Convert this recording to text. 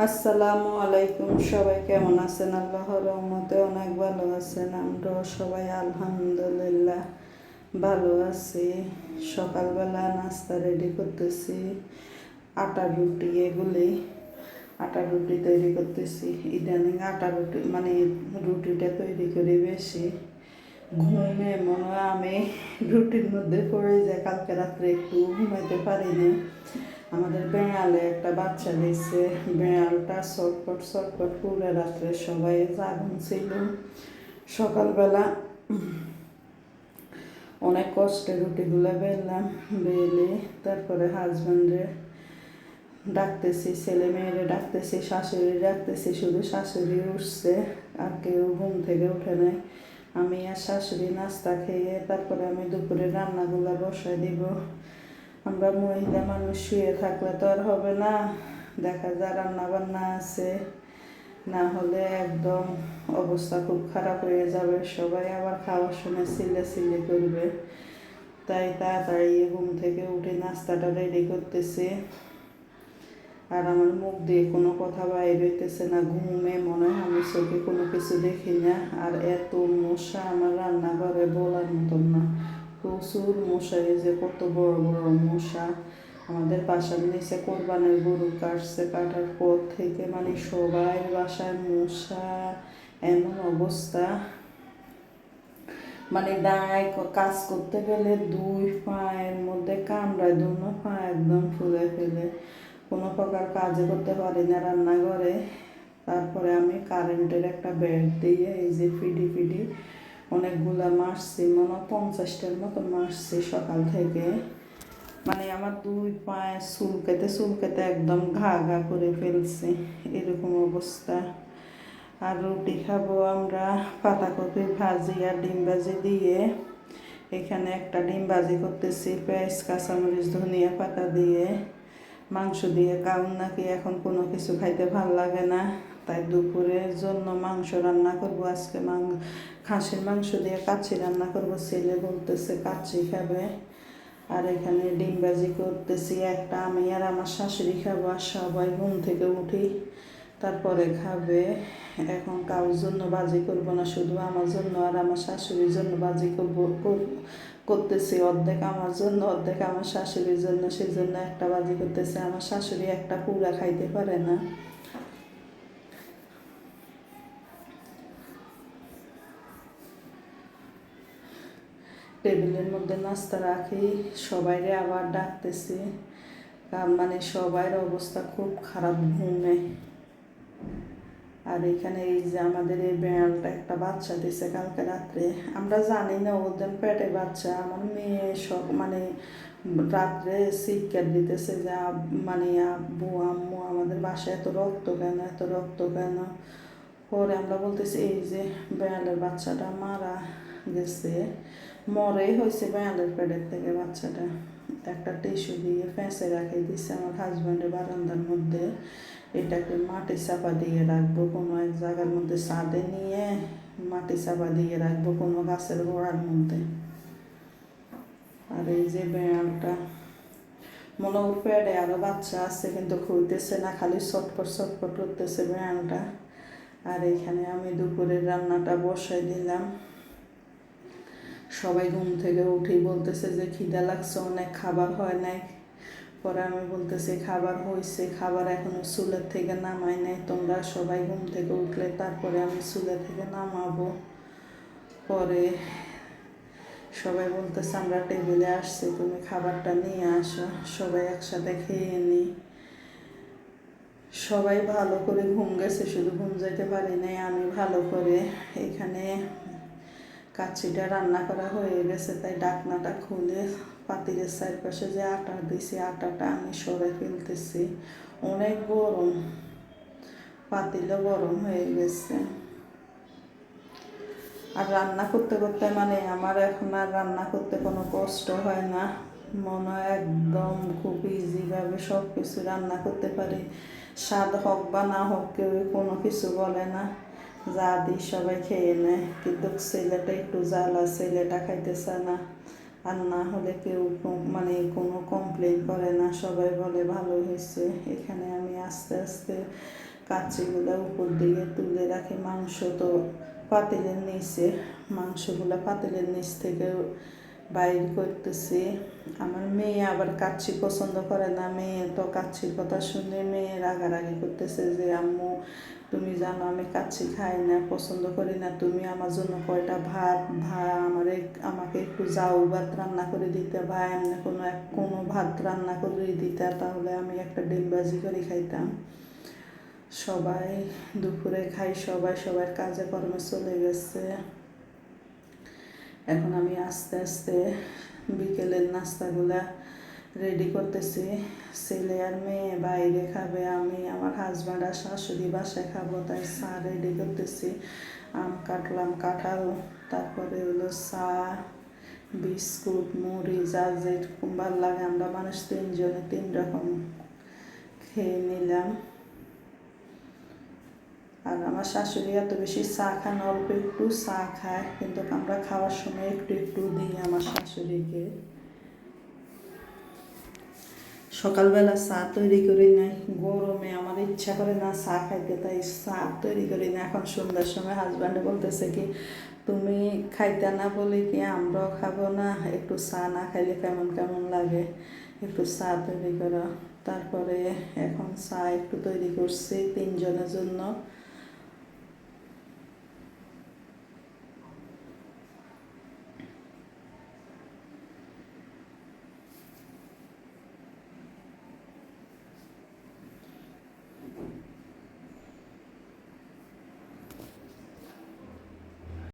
আসসালামু আলাইকুম, সবাই কেমন আছেন? আল্লাহর রহমতে অনেক ভালো আছেন, আমরাও সবাই আলহামদুলিল্লাহ ভালো আছি। সকালবেলা নাস্তা রেডি করতেছি, আটা রুটি এগুলি, আটা রুটি তৈরি করতেছি। ইদানিং আটা রুটি মানে রুটিটা তৈরি করি বেশি। ঘুমে মনে হয় আমি রুটির মধ্যে পড়ে যাই, কালকে রাত্রে একটু ঘুমাইতে পারিনি। আমাদের বেড়ালে একটা বাচ্চা দিয়েছে। বেড়ালটা শর্টকট শর্টকট পুরো রাত্রে সবাই জাগুন ছিল। সকালবেলা অনেক কষ্টে রুটিগুলো বেললাম, বেলে তারপরে হাজব্যান্ডে ডাকতেছি, ছেলে মেয়েরে ডাকতেছি, শাশুড়ি ডাকতেছি, শুধু শাশুড়ি উঠছে, আর কেউ ঘুম থেকে উঠে নেয় আমি আর শাশুড়ি নাস্তা খেয়ে তারপরে আমি দুপুরে রান্নাগুলো বসাই দিব। আমরা মহিলা মানুষ শুয়ে থাকলে তো আর হবে না। দেখা যায় রান্না বান্না আছে, না হলে একদম অবস্থা খুব খারাপ হয়ে যাবে। সবাই আবার খাওয়ার সময় সিলে সিলে করবে। তাই তাড়াতাড়ি ঘুম থেকে উঠে নাস্তাটা রেডি করতেছে। আর আমার মুখ দিয়ে কোনো কথা বাইর হইতেছে না, ঘুমে মনে হয় আমি চোখে কোনো কিছু দেখি না। আর এত মশা আমার রান্নাঘরে বলার মতন না। প্রচুর মশা যে কত বড় বড় মশা। আমাদের বাসার নিচে কোরবানের গরু কাটছে, কাটার পর থেকে মানে সবাই বাসায় মশা, এমন অবস্থা। মানে দাঁড়ায় কাজ করতে গেলে দুই পায়ের মধ্যে কামড়ায় দুনো পা একদম ফুলে ফেলে। কোনো প্রকার কাজ করতে পারি না রান্নাঘরে। তারপরে আমি কারেন্টের একটা বেড দিয়ে এই যে ফিডি ফিডি অনেকগুলা মারছি, মনে পঞ্চাশটার মতো মারছি সকাল থেকে। মানে আমার দুই পায়ে চুলকেতে চুলকেতে একদম ঘা ঘা করে ফেলছে, এরকম অবস্থা। আর রুটি খাব আমরা পাতাকপি ভাজি আর ডিম ভাজি দিয়ে। এখানে একটা ডিম ভাজি করতেছি, পেঁয়াজ, কাঁচামরিচ, ধনিয়া পাতা দিয়ে। মাংস দিয়ে কারণ নাকি এখন কোনো কিছু খাইতে ভালো লাগে না। তাই দুপুরের জন্য মাংস রান্না করব, আজকে মাং, খাসির মাংস দিয়ে কাচ্চি রান্না করব, ছেলে বলতেছে কাচ্চি খাবে। আর এখানে ডিম ভাজি করতেছি, একটা আমি আর আমার শাশুড়ি খাব, আর সবাই ঘুম থেকে উঠি, তারপরে খাবে। এখন কারোর জন্য বাজি করব না, শুধু আমার জন্য আর আমার শাশুড়ির জন্য বাজি করব করতেছি অর্ধেক আমার জন্য, অর্ধেক আমার শাশুড়ির জন্য সেই জন্য একটা বাজি করতেছে। আমার শাশুড়ি একটা পুরা খাইতে পারে না। টেবিলের মধ্যে নাস্তা রাখি, সবাইরে আবার ডাকতেছি। কারণ মানে সবার অবস্থা খুব খারাপ ঘুমে। আর এখানে এই যে আমাদের এই বেড়ালটা একটা বাচ্চা দিছে কালকে রাত্রে। আমরা জানি না ওদের পেটে বাচ্চা। আমার মেয়ে সব মানে রাত্রে চিৎকার দিতেছে যে মানে আব্বু, আম্মু, আমাদের বাসায় এত রক্ত কেন, এত রক্ত কেন? পরে আমরা বলতেছি, এই যে, বেড়ালের বাচ্চাটা মারা গেছে। মরে হয়েছে বেড়ালের পেটের থেকে বাচ্চাটা। একটা টিস্যু দিয়ে ফেঁসে রাখে দিচ্ছে আমার হাজব্যান্ডের বারান্দার মধ্যে। এটাকে মাটি চাপা দিয়ে রাখব, কোনো এক জায়গার মধ্যে ছাদে নিয়ে মাটি চাপা দিয়ে রাখব কোনো গাছের গোড়ার মধ্যে। আর এই যে বেড়ালটা, মনে ওর পেটে আরও বাচ্চা আছে, কিন্তু খুঁজতেছে না, খালি চটপট চটপট করতেছে বেড়ালটা। আর এখানে আমি দুপুরের রান্নাটা বসাই দিলাম। সবাই ঘুম থেকে উঠেই বলতেছে যে খিদা লাগছে, অনেক খাবার হয় নাই। পরে আমি বলতেছি, খাবার হয়েছে খাবার এখনও চুলের থেকে নামাই নাই, তোমরা সবাই ঘুম থেকে উঠলে তারপরে আমি চুলের থেকে নামাবো। পরে সবাই বলতেছে, আমরা টেবিলে আসছি, তুমি খাবারটা নিয়ে আসো, সবাই একসাথে খেয়ে নিই সবাই ভালো করে ঘুম গেছে, শুধু ঘুম যেতে পারি নাই, আমি ভালো করে এখানে কাচ্ছিটা রান্না করা হয়ে গেছে, তাই ডাকনাটা খুলে পাতিলের চারপাশে যে আটা দিছি, আটাটা আমি সরে ফেলতেছি। অনেক গরম, পাতিলও গরম হয়ে গেছে। আর রান্না করতে করতে মানে আমার এখন আর রান্না করতে কোনো কষ্ট হয় না। মনে হয় একদম খুব ইজিভাবে সব কিছু রান্না করতে পারি। স্বাদ হোক বা না হোক কেউ কোনো কিছু বলে না। যা দিই সবাই খেয়ে নেয়। কিন্তু ছেলেটা একটু জ্বালা, ছেলেটা খাইতে চায় না। আর না হলে কেউ মানে কোনো কমপ্লেন করে না। সবাই বলে, ভালো হয়েছে। এখানে আমি আস্তে আস্তে কাচিগুলো উপর দিকে তুলে রাখি। মাংস তো পাতিলের নিচে, মাংসগুলো পাতিলের নিচ থেকে বাইর করতেছি। আমার মেয়ে আবার কাচ্ছি পছন্দ করে না। মেয়ে তো কাচ্ছির কথা শুনে মেয়ে রাগারাগি করতেছে যে, আম্মু তুমি জানো আমি কাচ্ছি খাই না, পছন্দ করি না। তুমি আমার জন্য কয়টা ভাত ভাত আমার, আমাকে একটু যাও, ভাত রান্না করে দিতে। বা এমনি কোনো এক, কোনো ভাত রান্না করে দিতে, তাহলে আমি একটা ডিম ভাজি করে খাইতাম। সবাই দুপুরে খাই, সবাই, সবার কাজে কর্মে চলে গেছে। এখন আমি আস্তে আস্তে বিকেলের নাস্তাগুলা রেডি করতেছি। ছেলে আর মেয়ে, বাইরে খাবে আমি, আমার হাজব্যান্ড আর শাশুড়ি বাসায় খাব, তাই চা রেডি করতেছি। আম কাটলাম কাঁঠাল, তারপরে হলো চা, বিস্কুট, মুড়ি, যা যেরকম ভালো লাগে, আমরা মানুষ তিনজনে তিন রকম খেয়ে নিলাম। আর আমার শাশুড়ি এত বেশি চা খান, অল্প একটু চা খায়, কিন্তু আমরা খাওয়ার সময় একটু একটু দিই আমার শাশুড়িকে। সকালবেলা চা তৈরি করি না, গরমে আমার ইচ্ছা করে না চা খাইতে, তাই চা তৈরি করি না। এখন সন্ধ্যার সময় হাজব্যান্ডে বলতেছে কি, তুমি খাইতে না বলে কি আমরাও খাব না? একটু চা না খাইলে কেমন কেমন লাগে? একটু চা তৈরি করো। তারপরে এখন চা একটু তৈরি করছি তিনজনের জন্য।